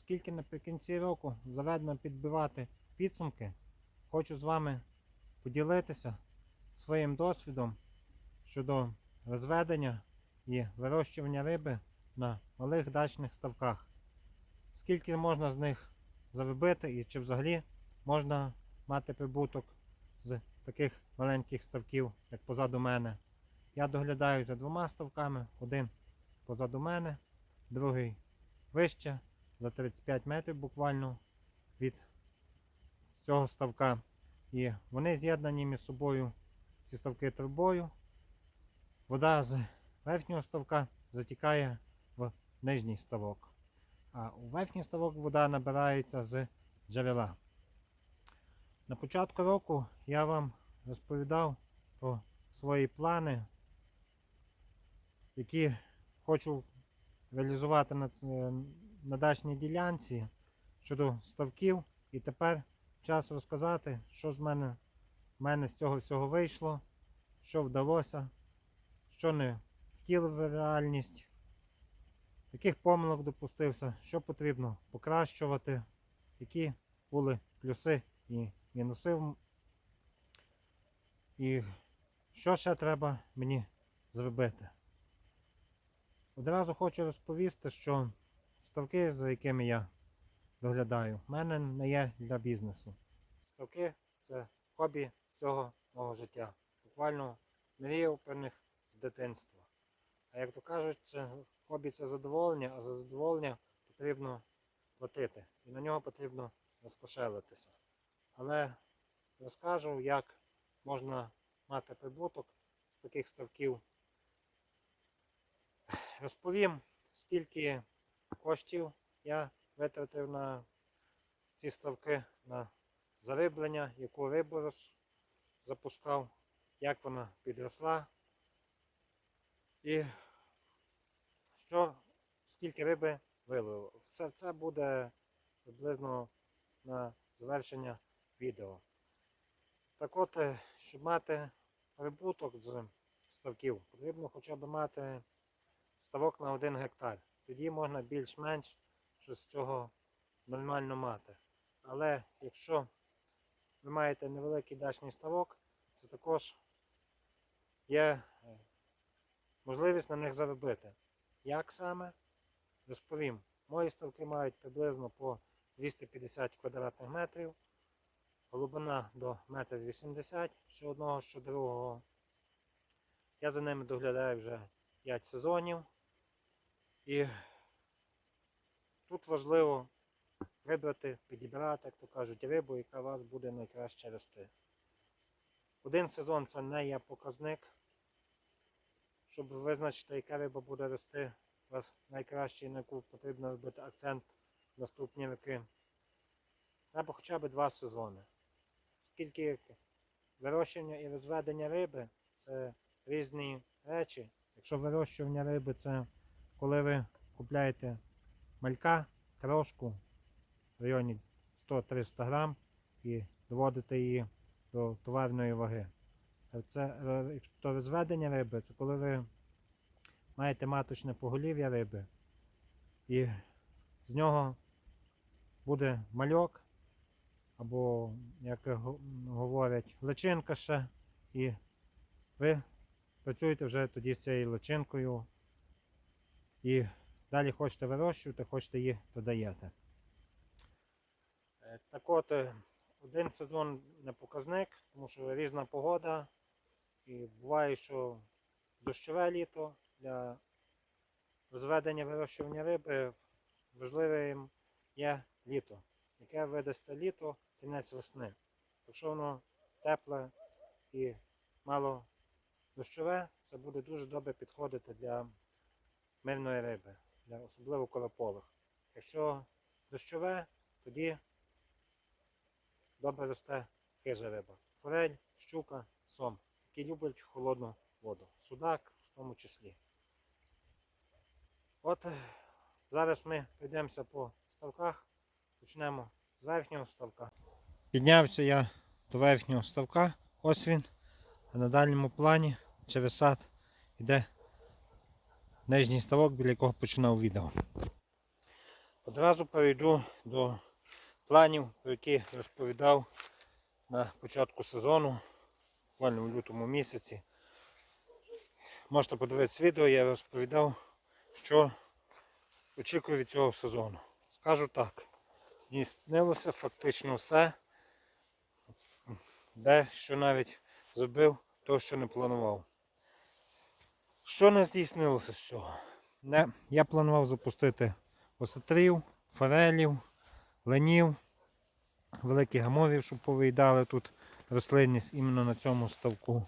Оскільки наприкінці року заведено підбивати підсумки, хочу з вами поділитися своїм досвідом щодо розведення і вирощування риби на малих дачних ставках. Скільки можна з них заробити і чи взагалі можна мати прибуток з таких маленьких ставків, як позаду мене. Я доглядаю за двома ставками, один позаду мене, другий вище, за 35 метрів буквально від цього ставка. І вони з'єднані між собою ці ставки трубою. Вода з верхнього ставка затікає в нижній ставок. А у верхній ставок вода набирається з джерела. На початку року я вам розповідав про свої плани, які хочу реалізувати на дачній ділянці щодо ставків. І тепер час розказати, що з мене, в мене з цього всього вийшло, що вдалося, що не втілив в реальність, яких помилок допустився, що потрібно покращувати, які були плюси і мінуси. І що ще треба мені зробити. Одразу хочу розповісти, що ставки, за якими я доглядаю, в мене не є для бізнесу. Ставки це хобі всього мого життя. Буквально мріяв про з дитинства. А як то кажуть, це хобі це задоволення, а за задоволення потрібно платити. І на нього потрібно розкошелитися. Але розкажу, як можна мати прибуток з таких ставків. Розповім, скільки коштів я витратив на ці ставки, на зариблення, яку рибу запускав, як вона підросла. І що, скільки риби виловив. Все це буде приблизно на завершення відео. Так от, е, щоб мати прибуток з ставків, потрібно хоча б мати ставок на 1 гектар. Тоді можна більш-менш щось з цього нормально мати. Але якщо ви маєте невеликий дачний ставок, це також є е, можливість на них заробити. Як саме? Розповім. Мої ставки мають приблизно по 250 квадратних метрів, глибина до 1,80 м, що одного, що другого. Я за ними доглядаю вже 5 сезонів. І тут важливо вибрати, підібрати, як то кажуть, рибу, яка вас буде найкраще рости. Один сезон це не є показник. Щоб визначити, яка риба буде рости у вас найкраще на яку потрібно робити акцент в наступні роки. Треба хоча б два сезони. Скільки вирощування і розведення риби це різні речі. Якщо вирощування риби це коли ви купляєте малька, крошку в районі 100-300 грам і доводите її до товарної ваги. Це е, якщо розведення риби, це коли ви маєте маточне поголів'я риби, і з нього буде мальок, або, як говорять, личинка ще, і ви працюєте вже тоді з цією личинкою і далі хочете вирощувати, хочете її продаєте. Е, Так от, е, один сезон не показник, тому що різна погода. І буває, що дощове літо для розведення вирощування риби важливим є літо. Яке видасться літо, кінець весни. Якщо воно тепле і мало дощове, це буде дуже добре підходити для мирної риби, особливо коропових. Якщо дощове, тоді добре росте хижа риба. Форель, щука, сом, які люблять холодну воду. Судак в тому числі. От е, зараз ми пройдемося по ставках. Почнемо з верхнього ставка. Піднявся я до верхнього ставка, ось він. А на дальньому плані через сад йде нижній ставок, біля якого починав відео. Одразу перейду до планів, про які розповідав на початку сезону, буквально в лютому місяці. Можете подивитися відео, я розповідав, що очікую від цього сезону. Скажу так, здійснилося фактично все, де що навіть зробив, то, що не планував. Що не здійснилося з цього? Не, я планував запустити осетрів, форелів, ленів, великих гамовів, щоб повиїдали тут рослинність іменно на цьому ставку.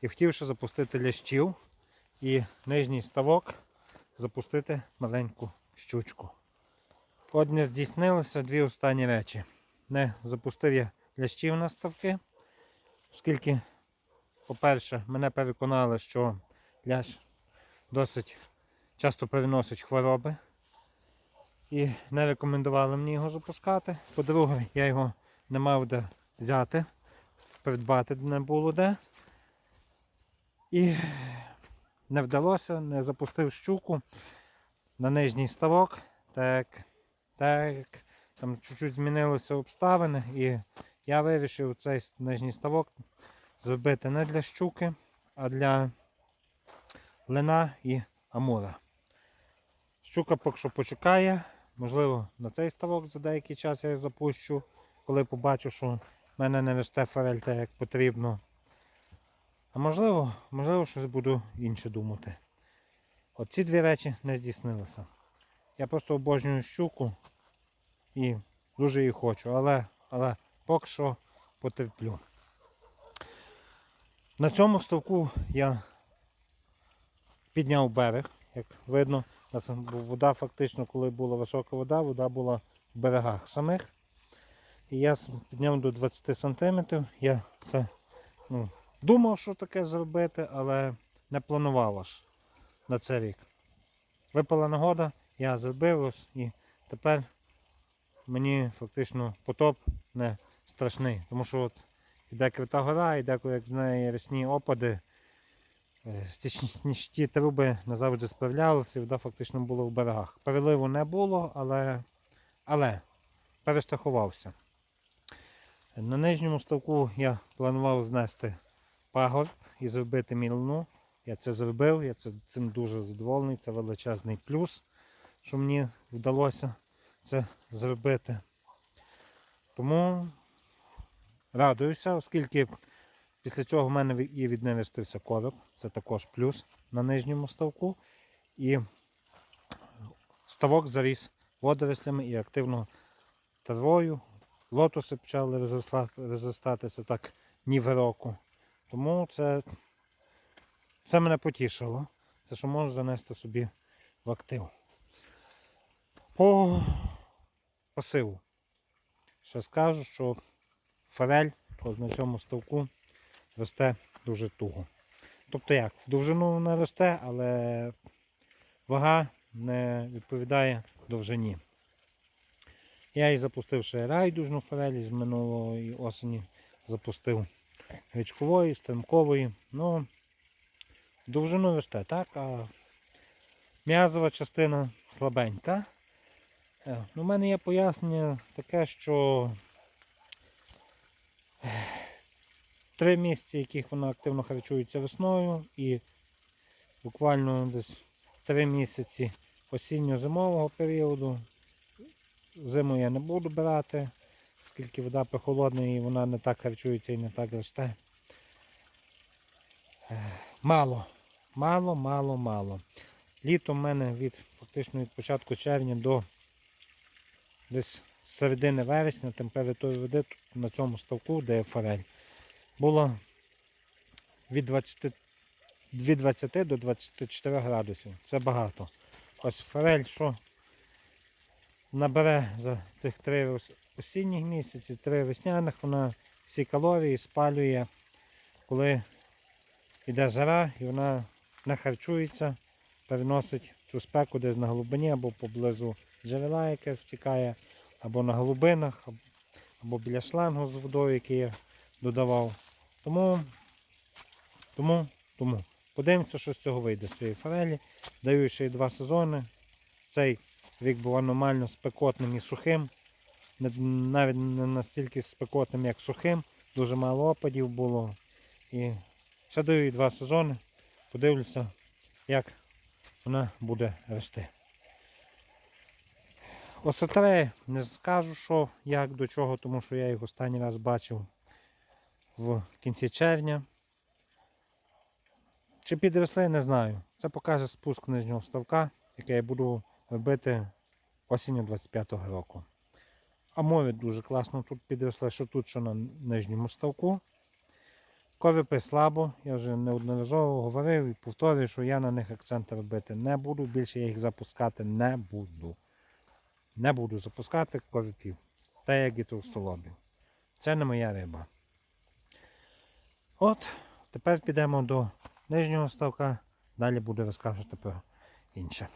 І хотів ще запустити лящів і нижній ставок запустити маленьку щучку. От не здійснилося дві останні речі. Не запустив я лящів на ставки, оскільки, по-перше, мене переконали, що лящ досить часто переносить хвороби. І не рекомендували мені його запускати. По-друге, я його не мав де взяти, придбати не було де. І не вдалося, не запустив щуку на нижній ставок. Так, так, там чуть-чуть змінилися обставини, і я вирішив цей нижній ставок зробити не для щуки, а для лина і амура. Щука поки що почекає. Можливо, на цей ставок за деякий час я її запущу, коли побачу, що в мене не росте форель так, як потрібно. А можливо, можливо, щось буду інше думати. От ці дві речі не здійснилися. Я просто обожнюю щуку і дуже її хочу, але, але поки що потерплю. На цьому ставку я підняв берег, як видно. Вода фактично, коли була висока вода, вода була в берегах самих. І я підняв до 20 см. Я це ну, думав, що таке зробити, але не планував аж на цей рік. Випала нагода, я зробив ось і тепер мені фактично потоп не страшний. Тому що от іде крита гора, і деколи як з неї рясні опади. Е, Стічні труби назавжди справлялися, вода фактично була в берегах. Переливу не було, але, але перестрахувався. На нижньому ставку я планував знести пагорб і зробити мілину. Я це зробив, я це, цим дуже задоволений. Це величезний плюс, що мені вдалося це зробити. Тому радуюся, оскільки Після цього в мене і відневістився короб. Це також плюс на нижньому ставку. І ставок заріс водорослями і активно травою. Лотоси почали розростатися так ніби року. Тому це, це мене потішило. Це що можу занести собі в актив. По пасиву. Ще скажу, що форель на цьому ставку росте дуже туго. Тобто як, в довжину вона росте, але вага не відповідає довжині. Я і запустив ще райдужну форель з минулої осені. Запустив гречкової, стрімкової. Ну, довжину росте, так, а м'язова частина слабенька. Е, У мене є пояснення таке, що три місяці, яких вона активно харчується весною, і буквально десь три місяці осінньо-зимового періоду. Зиму я не буду брати, оскільки вода прохолодна і вона не так харчується і не так росте. Мало, мало, мало, мало. Літо в мене від фактично від початку червня до десь середини вересня температура води на цьому ставку, де є форель, було від 20, від 20 до 24 градусів. Це багато. Ось форель, що набере за цих три ос- осінніх місяців, три весняних, вона всі калорії спалює, коли йде жара і вона не харчується, переносить цю спеку десь на глибині або поблизу джерела, яке втікає, або на глибинах, або біля шлангу з водою, який я додавав. Тому, тому, тому. Подивимося, що з цього вийде з цієї форелі. Даю ще й два сезони. Цей рік був аномально спекотним і сухим. Навіть не настільки спекотним, як сухим. Дуже мало опадів було. І ще даю їй два сезони. Подивлюся, як вона буде рости. Осетре не скажу, що як до чого, тому що я їх останній раз бачив в кінці червня. Чи підросли, не знаю. Це покаже спуск нижнього ставка, який я буду робити осінню 25-го року. А мови дуже класно тут підросли, що тут, що на нижньому ставку. Ковіпи слабо, я вже неодноразово говорив і повторюю, що я на них акцент робити не буду. Більше я їх запускати не буду. Не буду запускати ковіпів. Та як і товстолобів. Це не моя риба. От, тепер підемо до нижнього ставка. Далі буду розказувати про інше.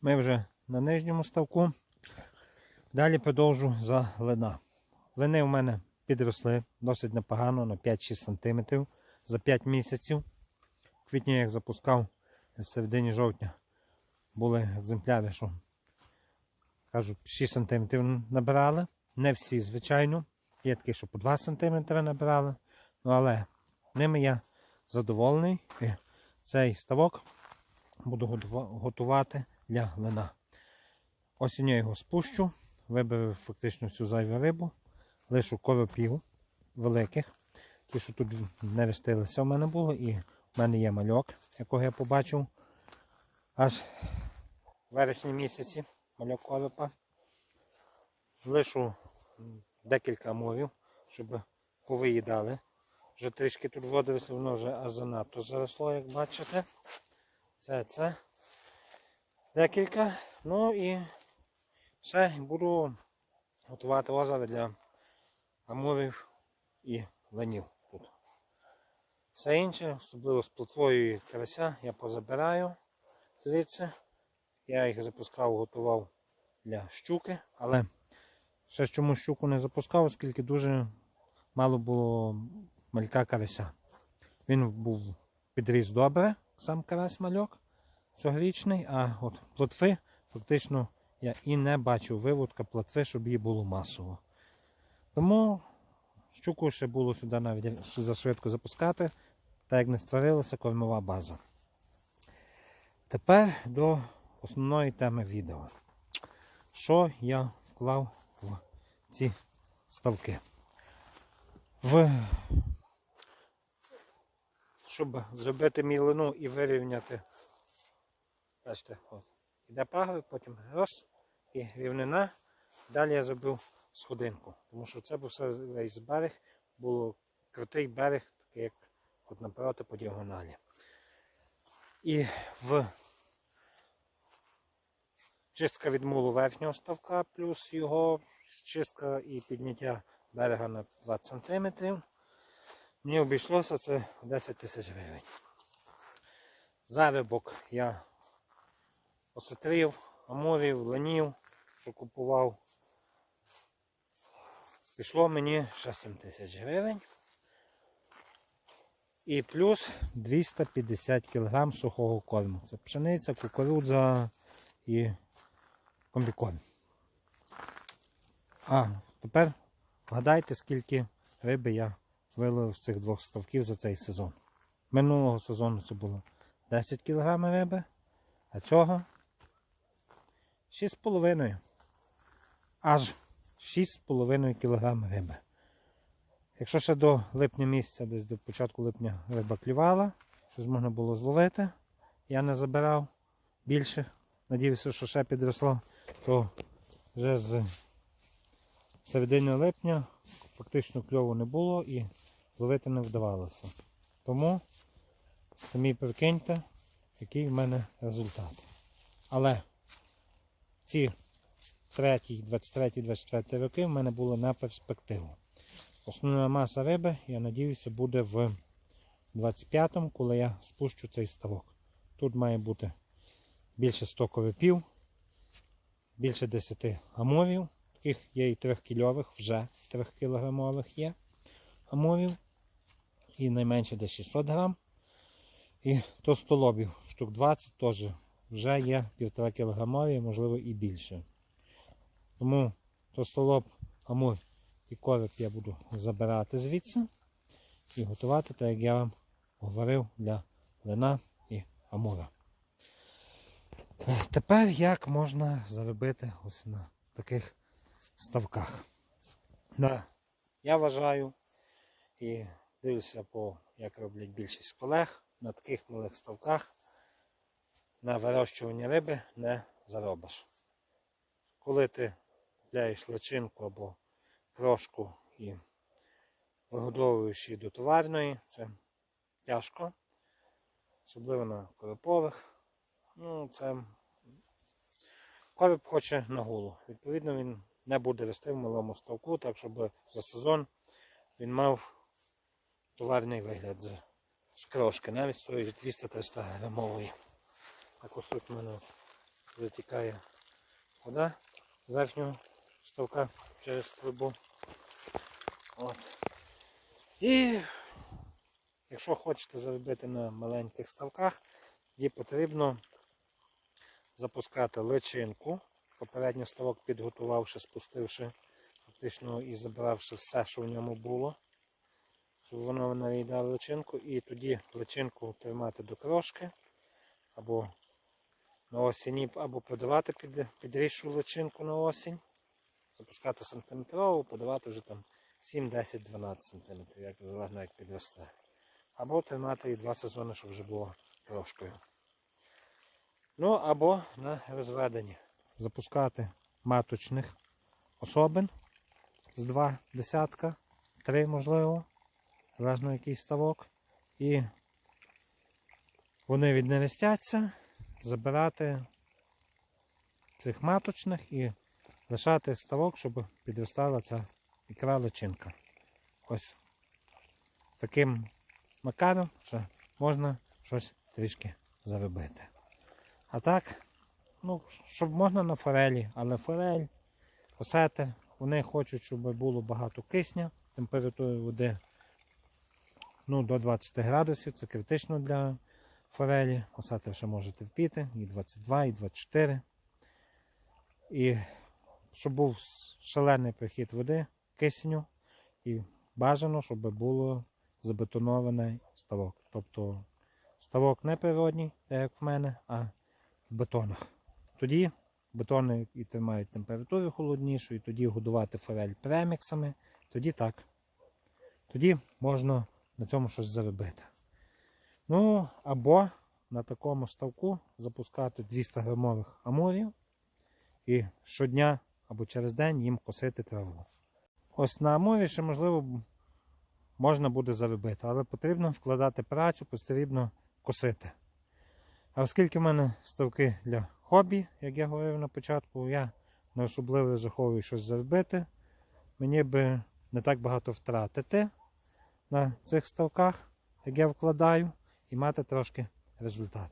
Ми вже на нижньому ставку. Далі продовжу за лина. Лини у мене підросли досить непогано на 5-6 см за 5 місяців. В квітні я їх запускав в середині жовтня. Були екземпляри, що кажу, 6 см набирали. Не всі, звичайно. Є такі, що по 2 см набирали. Ну, але ними я задоволений. І цей ставок буду готувати для лина. Осінню я його спущу, виберу фактично всю зайву рибу, лишу коропів великих. Ті, що тут не вестилися, в мене було. І в мене є мальок, якого я побачив аж в вересні місяці. Мальок коропа. Лишу декілька мовів, щоб повиїдали. Вже трішки тут водилося, воно вже аж занадто заросло, як бачите. Це це. Декілька. Ну і все, буду готувати озеро для амурів і ленів тут. Все інше, особливо з плотвою і карася, я позабираю звідси. Я їх запускав, готував для щуки, але ще чому щуку не запускав, оскільки дуже мало було малька карася. Він був підріс добре, сам карась мальок цьогорічний, а от плотви фактично я і не бачив виводка плотви, щоб її було масово. Тому щуку ще було сюди навіть ще зашвидко запускати, так як не створилася кормова база. Тепер до основної теми відео. Що я вклав в ці ставки? В... Щоб зробити мілину і вирівняти. Бачите, от. Іде пагорб, потім роз і рівнина. Далі я зробив сходинку. Тому що це був все весь берег, було крутий берег, такий як от напроти по діагоналі. І в чистка від мулу верхнього ставка, плюс його чистка і підняття берега на 20 см. Мені обійшлося це 10 тисяч гривень. Заробок я осетрив, амурів, ленів, що купував. Пішло мені ще 7 тисяч гривень. І плюс 250 кг сухого корму. Це пшениця, кукурудза і комбікорм. А, тепер вгадайте, скільки риби я вилив з цих двох ставків за цей сезон. Минулого сезону це було 10 кг риби, а цього 6,5. Аж 6,5 кг риби. Якщо ще до липня місяця, десь до початку липня риба клювала, щось можна було зловити, я не забирав більше. Надіюся, що ще підросло, то вже з середини липня фактично кльову не було і зловити не вдавалося. Тому самі прикиньте, який в мене результат. Але ці 3, 23, 24 роки в мене було на перспективу. Основна маса риби, я надіюся, буде в 25-му, коли я спущу цей ставок. Тут має бути більше 100 коропів, більше 10 амурів. Таких є і 3 кільових, вже 3 кілограмових є амурів. І найменше десь 600 грам. І товстолобів штук 20 теж вже є півтора кілограмові, можливо і більше. Тому товстолоб, амур і корик я буду забирати звідси і готувати, так як я вам говорив, для лина і амура. Тепер як можна заробити ось на таких ставках? На, я вважаю і дивлюся, по, як роблять більшість колег, на таких малих ставках на вирощування риби не заробиш. Коли ти купляєш личинку або крошку і вигодовуєш її до товарної, це тяжко. Особливо на корипових. Ну, це короб хоче на гулу. Відповідно, він не буде рости в малому ставку, так щоб за сезон він мав товарний вигляд з, з крошки, навіть своєї 200-300 грамової. Так ось тут в мене затікає вода з верхнього ставка через трубу. От. І якщо хочете заробити на маленьких ставках, тоді потрібно запускати личинку. Попередньо ставок підготувавши, спустивши фактично і забравши все, що в ньому було. Щоб воно наїдало личинку і тоді личинку тримати до крошки або на осені, або подавати під, підріжшу личинку на осінь, запускати сантиметрову, подавати вже там 7, 10, 12 см, як залежно як підросте. Або тримати і два сезони, щоб вже було трошкою. Ну або на розведенні. Запускати маточних особин з два десятка, три можливо, залежно який ставок. І вони віднерестяться, забирати цих маточних і лишати ставок, щоб підростала ця ікра личинка. Ось таким макаром що можна щось трішки заробити. А так, ну, щоб можна на форелі, але форель, осети, вони хочуть, щоб було багато кисня, температури води ну, до 20 градусів, це критично для форелі. Осети ще можете впіти, і 22, і 24. І щоб був шалений прихід води, кисню, і бажано, щоб було забетонований ставок. Тобто ставок не природній, як в мене, а в бетонах. Тоді бетони і тримають температуру холоднішу, і тоді годувати форель преміксами, тоді так. Тоді можна на цьому щось заробити. Ну, або на такому ставку запускати 200 грамових амурів і щодня або через день їм косити траву. Ось на амурі ще можливо можна буде заробити, але потрібно вкладати працю, потрібно косити. А оскільки в мене ставки для хобі, як я говорив на початку, я не особливо заховую щось заробити. Мені би не так багато втратити на цих ставках, як я вкладаю, і мати трошки результат.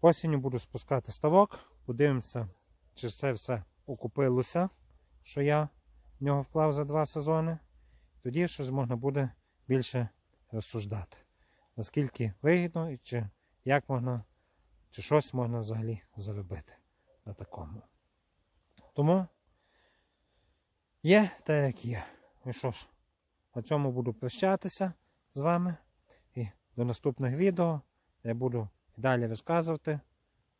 Осінню буду спускати ставок, подивимося, чи це все окупилося, що я в нього вклав за два сезони. Тоді щось можна буде більше розсуждати. Наскільки вигідно і чи як можна, чи щось можна взагалі заробити на такому. Тому є те, як є. І що ж, на цьому буду прощатися з вами. І до наступних відео я буду далі розказувати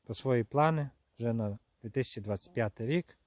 про свої плани вже на 2025 рік